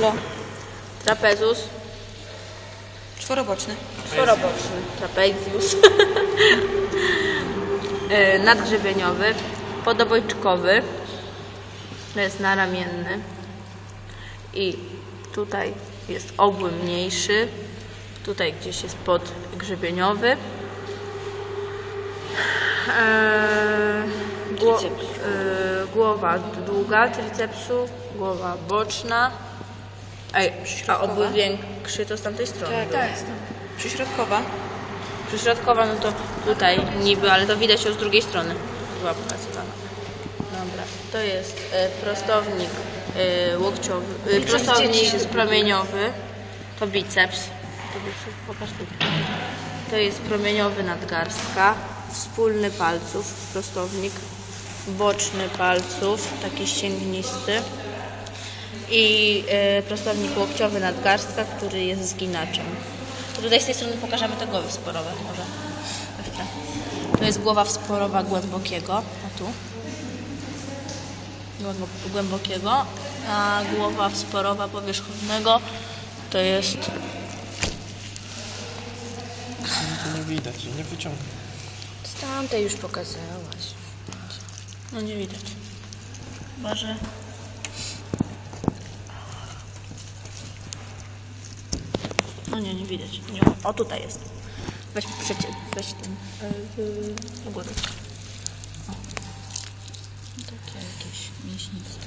No. trapezus, Czworoboczny. czworoboczny, trapezius, E, nadgrzebieniowy, podobojczykowy, to jest naramienny i tutaj jest obły mniejszy, tutaj gdzieś jest podgrzebieniowy. Eee, gło, e, głowa długa tricepsu, głowa boczna. Ej, a Środkowa? obły większy to z tamtej strony. Tak, tak. Przyśrodkowa. Przyśrodkowa, no to tutaj niby, ale to widać ją z drugiej strony. Była pokazywana. Dobra, to jest e, prostownik e, łokciowy, e, Biceps dzieci prostownik się promieniowy, to biceps. To biceps, pokaż tu. To jest promieniowy nadgarstka, wspólny palców, prostownik, boczny palców, taki ścięgnisty i e, prostownik łokciowy nadgarstka, który jest zginaczem. Tutaj z tej strony pokażemy te głowy sporowe może. To jest głowa wsporowa głębokiego, a tu. Głębo- Głębokiego, a głowa wsporowa powierzchownego to jest To nie widać, nie wyciągnę. Z tamtej już pokazałaś. No nie widać. Chyba, że... No nie, nie widać. Nie. O, tutaj jest. Weź przecie, weź ten yy, do góry. O. Takie jakieś mięśniste.